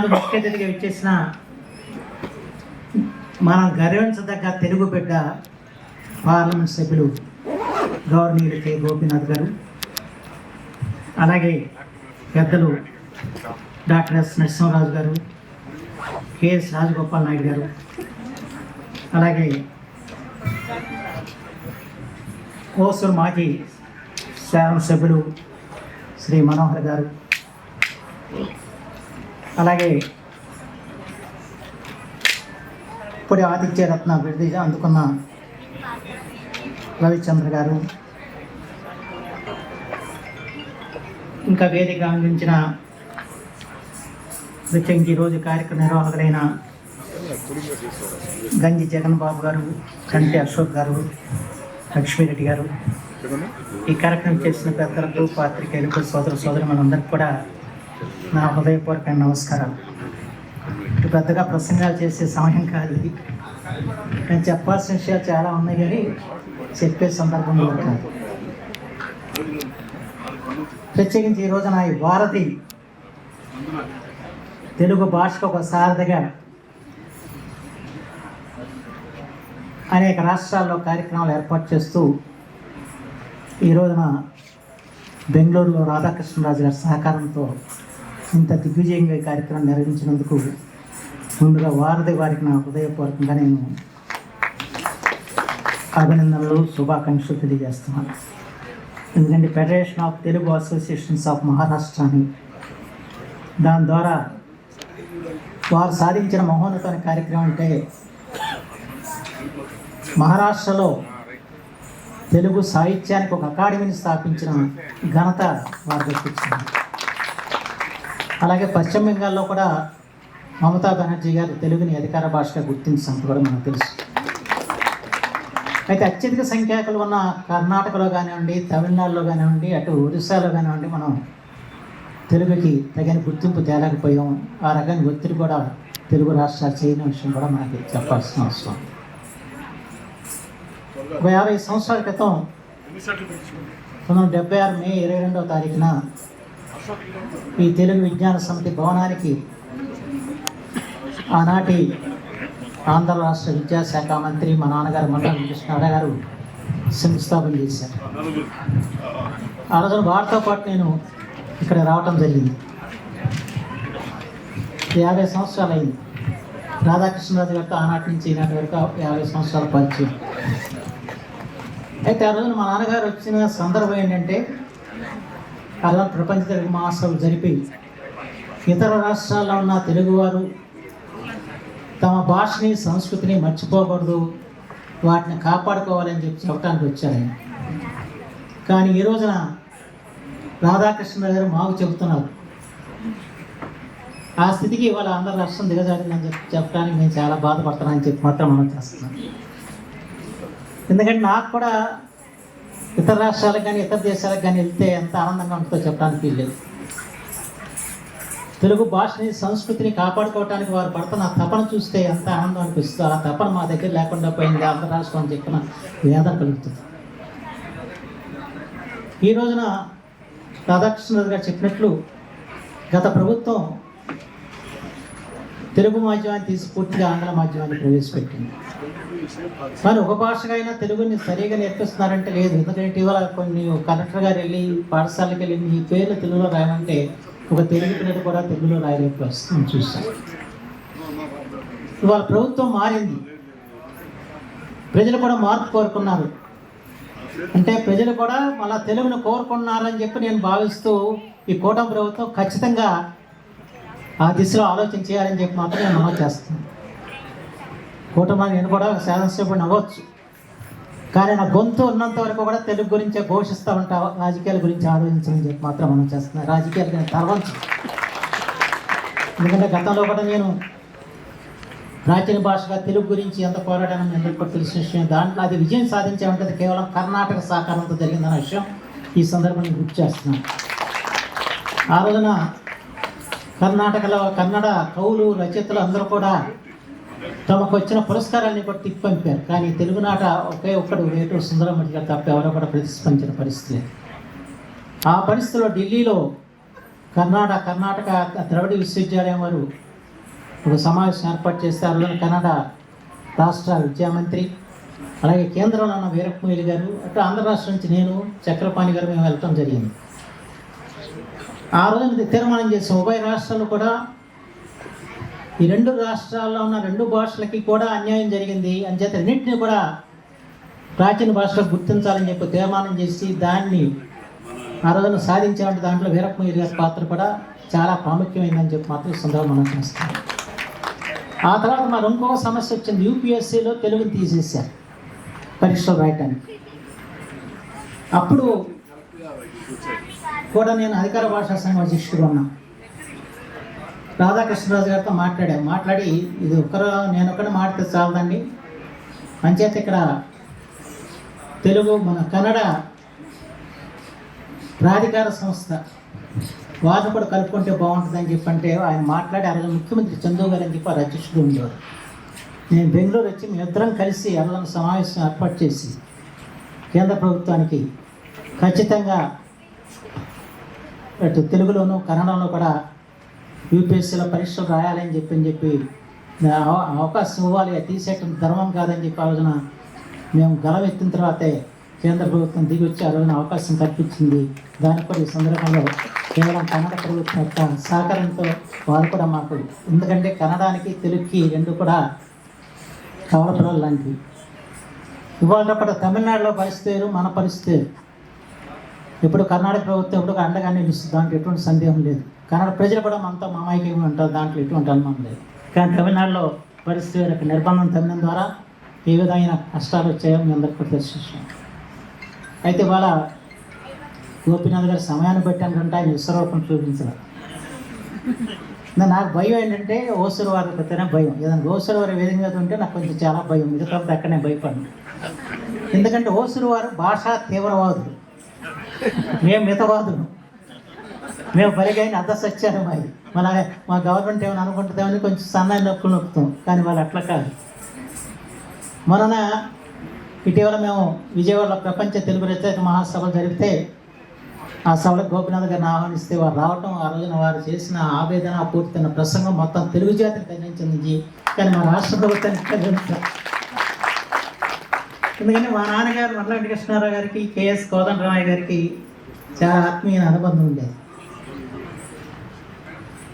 ఈనాడు ముఖ్య అతిథిగా ఇచ్చేసిన మనం గర్వించదగ్గ తెలుగు బిడ్డ పార్లమెంట్ సభ్యులు గౌరవనీయులు కె గోపీనాథ్ గారు అలాగే పెద్దలు డాక్టర్ ఎస్ నరసింహరాజు గారు కెఎస్ రాజగోపాల్ నాయుడు గారు అలాగే కోసూరు మాజీ శాసనసభ్యులు శ్రీ మనోహర్ గారు అలాగే ఇప్పుడు ఆదిత్య రత్న బిరుదు అందుకున్న రవిచంద్ర గారు ఇంకా వేదిక అందించిన ప్రత్యేకించి ఈరోజు కార్యక్రమ నిర్వాహకులైన గంజి జగన్ బాబు గారు కంటి అశోక్ గారు లక్ష్మీరెడ్డి గారు. ఈ కార్యక్రమం చేసిన పెద్దలకు పాత్రికేయులకు సోదర సోదరు మనందరికీ కూడా నా హృదయపూర్వక నమస్కారాలు. ఇటు పెద్దగా ప్రసంగాలు చేసే సమయం కాదు నేను చెప్పాల్సిన విషయాలు చాలా ఉన్నాయి కానీ చెప్పే సందర్భంలో కాదు ప్రత్యేకించి ఈ రోజున ఈ భారతి తెలుగు భాషకు ఒక సారథిగా అనేక రాష్ట్రాల్లో కార్యక్రమాలు ఏర్పాటు చేస్తూ ఈ రోజున బెంగళూరులో రాధాకృష్ణరాజు గారి సహకారంతో ఇంత దిగ్విజయంగా ఈ కార్యక్రమం నిర్వహించినందుకు ముందుగా వారధి వారికి నా హృదయపూర్వకంగా నేను అభినందనలు శుభాకాంక్షలు తెలియజేస్తున్నాను. ఎందుకంటే federation of Telugu associations of Maharashtra అని దాని ద్వారా వారు సాధించిన మహోన్నతమైన కార్యక్రమం అంటే మహారాష్ట్రలో తెలుగు సాహిత్యానికి ఒక అకాడమీని స్థాపించిన ఘనత వారు దక్కించింది అలాగే పశ్చిమ బెంగాల్లో కూడా మమతా బెనర్జీ గారు తెలుగుని అధికార భాషగా గుర్తించినంత కూడా మనకు తెలుసు. అయితే అత్యధిక సంఖ్యాకులు ఉన్న కర్ణాటకలో కానివ్వండి తమిళనాడులో కానివ్వండి అటు ఒరిస్సాలో కానివ్వండి మనం తెలుగుకి తగిన గుర్తింపు తేలేకపోయాం. ఆ రకంగా ఒత్తిడి కూడా తెలుగు రాష్ట్రాలు చేయని విషయం కూడా మనకి చెప్పాల్సిన అవసరం. ఒక యాభై సంవత్సరాల క్రితం పంతొమ్మిది డెబ్బై ఆరు మే ఇరవై రెండవ తారీఖున ఈ తెలుగు విజ్ఞాన సమితి భవనానికి ఆనాటి ఆంధ్ర రాష్ట్ర విద్యాశాఖ మంత్రి మా నాన్నగారు మండల కృష్ణారావు గారు శంకుస్థాపన చేశారు. ఆ రోజున వారితో పాటు నేను ఇక్కడ రావటం జరిగింది. యాభై సంవత్సరాలు అయింది రాధాకృష్ణరాజు గారితో ఆనాటి నుంచి ఈనాటి వరకు యాభై సంవత్సరాలు పరిచయం. అయితే ఆ రోజున మా నాన్నగారు వచ్చిన సందర్భం ఏంటంటే అలా ప్రపంచ తెలుగు మహాసభ జరిపి ఇతర రాష్ట్రాల్లో ఉన్న తెలుగువారు తమ భాషని సంస్కృతిని మర్చిపోకూడదు వాటిని కాపాడుకోవాలని చెప్పి చెప్పడానికి వచ్చారు ఆయన. కానీ ఈ రోజున రాధాకృష్ణ గారు మాకు చెబుతున్నారు ఆ స్థితికి ఇవాళ ఆంధ్ర రాష్ట్రం దిగజారిందని చెప్పి చెప్పడానికి మేము చాలా బాధపడుతున్నానని చెప్పి మాత్రం మనం చేస్తున్నాం. ఎందుకంటే నాకు కూడా ఇతర రాష్ట్రాలకు కానీ ఇతర దేశాలకు కానీ వెళ్తే ఎంత ఆనందంగా ఉంటుందో చెప్పడానికి లేదు. తెలుగు భాషని సంస్కృతిని కాపాడుకోవడానికి వారు పడుతున్న తపన చూస్తే ఎంత ఆనందం అనిపిస్తుందో ఆ తపన మా దగ్గర లేకుండా పోయింది ఆంధ్ర రాష్ట్రం అని చెప్పిన వేదన కలుగుతుంది. ఈ రోజున రాధాకృష్ణ గారు చెప్పినట్లు గత ప్రభుత్వం తెలుగు మాధ్యమాన్ని తీసి పూర్తిగా ఆంగ్ల మాధ్యమాన్ని ప్రవేశపెట్టింది. మరి ఒక భాషగా అయినా తెలుగుని సరిగా నేర్పిస్తున్నారంటే లేదు. ఎందుకంటే ఇటీవల కొన్ని కలెక్టర్ గారు వెళ్ళి పాఠశాలకి వెళ్ళి మీ పేర్లు తెలుగులో రాయమంటే ఒక తెలుగు పిల్లలు కూడా తెలుగులో రాయలేకపోతున్నాం చూస్తాం ఇవాళ ప్రభుత్వం మారింది. ప్రజలు కూడా మార్పు కోరుకున్నారు. అంటే ప్రజలు కూడా మళ్ళా తెలుగును కోరుకున్నారని చెప్పి నేను భావిస్తూ ఈ కూటమి ప్రభుత్వం ఖచ్చితంగా ఆ దిశలో ఆలోచన చేయాలని చెప్పి మాత్రం నేను నమోదు చేస్తున్నాను. కూటమి నేను కూడా ఒక శాసనసభ్యుడిని అవ్వచ్చు కానీ నా గొంతు ఉన్నంత వరకు కూడా తెలుగు గురించే ఘోషిస్తూ ఉంటా రాజకీయాల గురించి ఆలోచించమని చెప్పి మాత్రం మనం చేస్తున్నాం రాజకీయాలు నేను తర్వాత ఎందుకంటే గతంలో కూడా నేను ప్రాచీన భాషగా తెలుగు గురించి ఎంత పోరాటాన్ని మీ అందరికీ కూడా తెలిసిన విషయం. దాంట్లో అది విజయం సాధించే ఉంటుంది కేవలం కర్ణాటక సహకారంతో జరిగిందన్న విషయం ఈ సందర్భంగా గుర్తు చేస్తున్నాను. ఆ రోజున కర్ణాటకలో కన్నడ కవులు రచయితలు అందరూ కూడా తమకు వచ్చిన పురస్కారాన్ని కూడా తిప్పి పంపారు కానీ తెలుగునాట ఒకే ఒక్కడు వేటూరు సుందరమూర్తి గారు తప్ప ఎవరో కూడా ప్రతిస్పందించిన పరిస్థితి ఆ పరిస్థితిలో ఢిల్లీలో కర్ణాటక కర్ణాటక ద్రవిడ విశ్వవిద్యాలయం వారు ఒక సమావేశం ఏర్పాటు చేస్తారు. కన్నడ రాష్ట్ర విద్యామంత్రి అలాగే కేంద్రంలో ఉన్న వీరప్పమొయిలి గారు అటు ఆంధ్ర రాష్ట్రం నుంచి నేను చక్రపాణి గారు మేము వెళ్ళటం జరిగింది. ఆ రోజున తీర్మానం చేసాం ఉభయ రాష్ట్రాలు కూడా ఈ రెండు రాష్ట్రాల్లో ఉన్న రెండు భాషలకి కూడా అన్యాయం జరిగింది. అంచేత రెండింటిని కూడా ప్రాచీన భాషలకు గుర్తించాలని చెప్పి తీర్మానం చేసి దాన్ని ఆ రోజున సాధించాలంటే దాంట్లో వీరప్పమొయిలి గారి పాత్ర కూడా చాలా ప్రాముఖ్యమైందని చెప్పి మాత్రం సందర్భం మనం చేస్తాం. ఆ తర్వాత మరి ఇంకొక సమస్య వచ్చింది. యూపీఎస్సీలో తెలుగుని తీసేశారు పరీక్షలు రాయటానికి. అప్పుడు కూడా నేను అధికార భాషా సంఘం అధ్యక్షుడిగా ఉన్నా. రాధాకృష్ణరాజు గారితో మాట్లాడాను. మాట్లాడి ఇది ఒక్కరు నేను ఒక్కడే మాట్లాడితే చాలదండి. అంచేత ఇక్కడ తెలుగు మన కన్నడ ప్రాధికార సంస్థ వాళ్ళు కూడా కలుపుకుంటే బాగుంటుందని చెప్పి అంటే ఆయన మాట్లాడి ఆ ముఖ్యమంత్రి చందు గారు అని చెప్పి వారు అధ్యక్షుడు ఉండేవారు. నేను బెంగళూరు వచ్చి మేమిద్దరం కలిసి అల్లం సమావేశం ఏర్పాటు చేసి కేంద్ర ప్రభుత్వానికి ఖచ్చితంగా అటు తెలుగులోను కన్నడంలో కూడా యూపీఎస్సీలో పరీక్షలు రాయాలని చెప్పి అని చెప్పి అవకాశం ఇవ్వాలి తీసేయటం ధర్మం కాదని చెప్పి ఆ రోజున మేము గలవెత్తిన తర్వాతే కేంద్ర ప్రభుత్వం దిగి వచ్చి ఆ రోజున అవకాశం కల్పించింది. దానికి కూడా ఈ సందర్భంలో కేవలం కన్నడ ప్రభుత్వం యొక్క సహకారంతో వారు కూడా మాకు ఎందుకంటే కన్నడానికి తెలుగుకి రెండు కూడా కవలపురాలు లాంటివి. ఇవాళ కూడా తమిళనాడులో పరిస్థితి మన పరిస్థితి ఇప్పుడు కర్ణాటక ప్రభుత్వం ఎప్పుడు అండగా నిలుస్తుంది. దాంట్లో ఎటువంటి సందేహం లేదు. కన్నడ ప్రజలు కూడా మనతో మామాయికంగా ఉంటారు. దాంట్లో ఎటువంటి అనుమానం లేదు. కానీ తమిళనాడులో పరిస్థితి యొక్క నిర్బంధం తమిళం ద్వారా ఏ విధమైన కష్టాలు వచ్చాయో మీ అందరికీ కూడా తెలిసిన అయితే వాళ్ళ గోపీనాథ్ గారి సమయాన్ని బట్టి అనుకుంటే ఆయన విశ్వరూపం చూపించారు నాకు భయం ఏంటంటే ఓసూరు వారు పెద్దనే భయం. ఏదైనా ఓసూరు వారి వేదిక మీద ఉంటే నాకు కొంచెం చాలా భయం. మిగతా అక్కడనే భయపడను. ఎందుకంటే ఓసూరు వారు భాషా తీవ్రవాదులు. మేము మితవాదులు. మేము పరిగైన అర్ధ సత్యాన్ని మాది మన మా గవర్నమెంట్ ఏమైనా అనుకుంటుందేమని కొంచెం సన్నాయి నొప్పులు నొక్కుతాం. కానీ వాళ్ళు అట్లా కాదు. మొన్న ఇటీవల మేము విజయవాడలో ప్రపంచ తెలుగు రచయిత మహాసభ జరిగితే ఆ సభలకు గోపినాథ్ గారిని ఆహ్వానిస్తే వారు రావటం ఆ రోజున వారు చేసిన ఆవేదన పూర్తయిన ప్రసంగం మొత్తం తెలుగు జాతికి తగ్గించింది కానీ మా రాష్ట్ర ప్రభుత్వానికి తగ్గించారు ఎందుకంటే మా నాన్నగారు మల్లాంటి కృష్ణారావు గారికి కేఎస్ కోదండరామయ్య గారికి చాలా ఆత్మీయ అనుబంధం ఉండేది.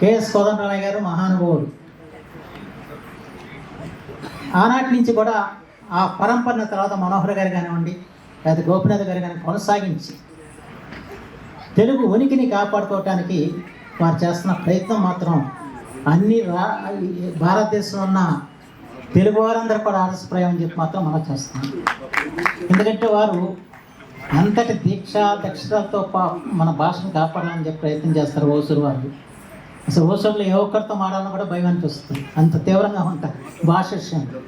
కేఎస్ కోదండరామయ్య గారు మహానుభావుడు. ఆనాటి నుంచి కూడా ఆ పరంపరన తర్వాత మనోహర్ గారు కానివ్వండి లేదా గోపినాథ్ గారు కానీ కొనసాగించి తెలుగు ఉనికిని కాపాడుకోవటానికి వారు చేస్తున్న ప్రయత్నం మాత్రం అన్ని రా భారతదేశంలో ఉన్న తెలుగు వారందరూ కూడా ఆదర్శప్రాయం ప్రయాణం చెప్పి మాత్రం మనం చేస్తాం ఎందుకంటే వారు అంతటి దీక్ష దక్షతతో పా మన భాషను కాపాడాలని చెప్పి ప్రయత్నం చేస్తారు ఓసూరు వారు. అసలు ఓసూరులో ఏ ఒక్కరితో మారాలని కూడా భయం అనిపిస్తుంది. అంత తీవ్రంగా ఉంటారు భాష విషయంలో.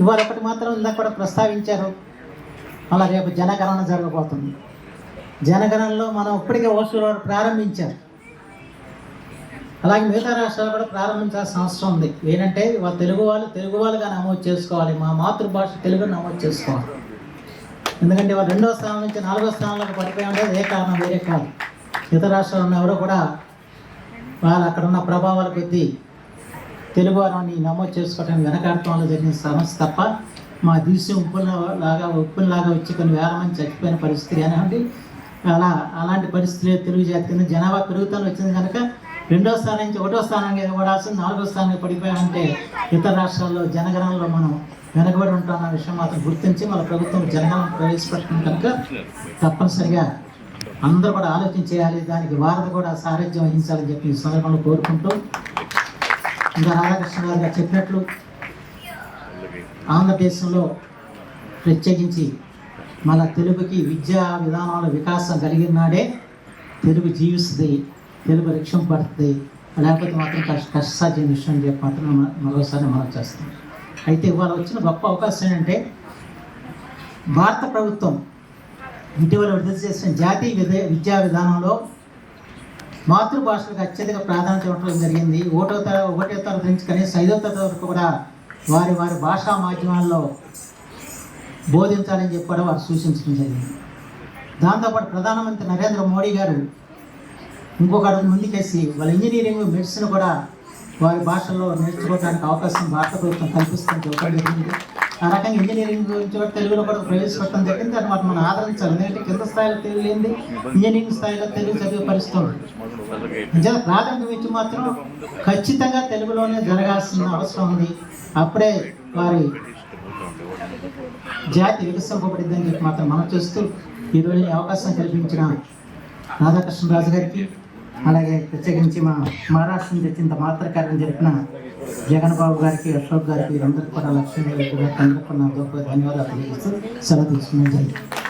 ఇవాళ ఒకటి మాత్రం ఇందాక కూడా ప్రస్తావించారు. అలా రేపు జనగణన జరగబోతుంది. జనగణనలో మనం ఇప్పటికే ఓసూరు వారు ప్రారంభించారు. అలాగే మిగతా రాష్ట్రాలు కూడా ప్రారంభించాల్సిన అవసరం ఉంది. ఏంటంటే వాళ్ళ తెలుగు వాళ్ళు తెలుగు వాళ్ళుగా నమోదు చేసుకోవాలి. మా మాతృభాష తెలుగు నమోదు చేసుకోవాలి. ఎందుకంటే వాళ్ళు రెండో స్థానం నుంచి నాలుగో స్థానంలోకి పడిపోయి ఉండేది ఏ కారణం? వేరే కాదు ఇతర రాష్ట్రాలు ఉన్న ఎవరో కూడా వాళ్ళు అక్కడ ఉన్న ప్రభావాల కొద్దీ తెలుగు వారిని నమోదు చేసుకోవడం వెనకాడటంలో జరిగిన సమస్య తప్ప మా దేశం ఉప్పుల లాగా ఉప్పులాగా వచ్చి కొన్ని వేల మంది చచ్చిపోయిన పరిస్థితి కానివ్వండి అలా అలాంటి పరిస్థితులు తెలుగు జాతి జనాభా పెరుగుతాను వచ్చింది కనుక రెండో స్థానం నుంచి ఒకటో స్థానానికి ఎగబడాల్సి నాలుగో స్థానానికి పడిపోయామంటే ఇతర రాష్ట్రాల్లో జనగణనలో మనం వెనకబడి ఉంటామన్న విషయం మాత్రం గుర్తించి మన ప్రభుత్వం జనగణన ప్రవేశపెట్టడం కనుక తప్పనిసరిగా అందరూ కూడా ఆలోచన చేయాలి. దానికి భారత కూడా సారథ్యం వహించాలని చెప్పి ఈ సందర్భంలో కోరుకుంటూ ఇంకా రాధాకృష్ణ గారు చెప్పినట్లు ఆంధ్రదేశంలో ప్రత్యేకించి మన తెలుగుకి విద్యా విధానాల వికాసం కలిగిన నాడే తెలుగు జీవిస్తుంది. తెలుగు వృక్షం పడుతుంది లేకపోతే మాత్రం కష్ట కష్టసాధ్యం విషయం అని చెప్పి మాత్రం మన- మరోసారి మనం చేస్తాం. అయితే ఇవాళ వచ్చిన గొప్ప అవకాశం ఏంటంటే భారత ప్రభుత్వం ఇటీవల విడుదల చేసిన జాతీయ విద్య విద్యా విధానంలో మాతృభాషలకు అత్యధిక ప్రాధాన్యత ఇవ్వడం జరిగింది. ఒకటో తరగతి ఒకటో తరగతి నుంచి కనీసం ఐదో తరగతి వరకు కూడా వారి వారి భాషా మాధ్యమాల్లో బోధించాలని చెప్పి కూడా వారు సూచించడం జరిగింది. దాంతోపాటు ప్రధానమంత్రి నరేంద్ర మోడీ గారు ఇంకొక అడుగు ముందుకేసి వాళ్ళ ఇంజనీరింగ్ మెడిసిన్ కూడా వారి భాషల్లో నేర్చుకోవడానికి అవకాశం భారత ప్రభుత్వం కల్పిస్తుంది. ఒకటి జరిగింది ఆ రకంగా ఇంజనీరింగ్ గురించి కూడా తెలుగులో కూడా ప్రవేశపెట్టడం జరిగింది. అని వాటిని మనం ఆదరించాలి. ఎందుకంటే కింద స్థాయిలో తెలుగు లేనిది ఇంజనీరింగ్ స్థాయిలో తెలుగు చదివే పరిస్థితి నిజంగా ప్రాథమిక విద్య మాత్రం ఖచ్చితంగా తెలుగులోనే జరగాల్సిన అవసరం ఉంది. అప్పుడే వారి జాతి వికసింపబడిద్దని చెప్పి మాత్రం మనం చూస్తూ ఈరోజు అవకాశం కల్పించిన రాధాకృష్ణరాజు గారికి అలాగే ప్రత్యేకించి మా మహారాష్ట్ర నుంచి వచ్చిన మాతృకార్యం జరిపిన జగన్ బాబు గారికి అశోక్ గారికి అందరికీ కూడా లక్ష్మీ గారికి అందరికీ కూడా నా గొప్ప ధన్యవాదాలు తెలియజేస్తూ సెలవు తీసుకున్నాను. జరిగింది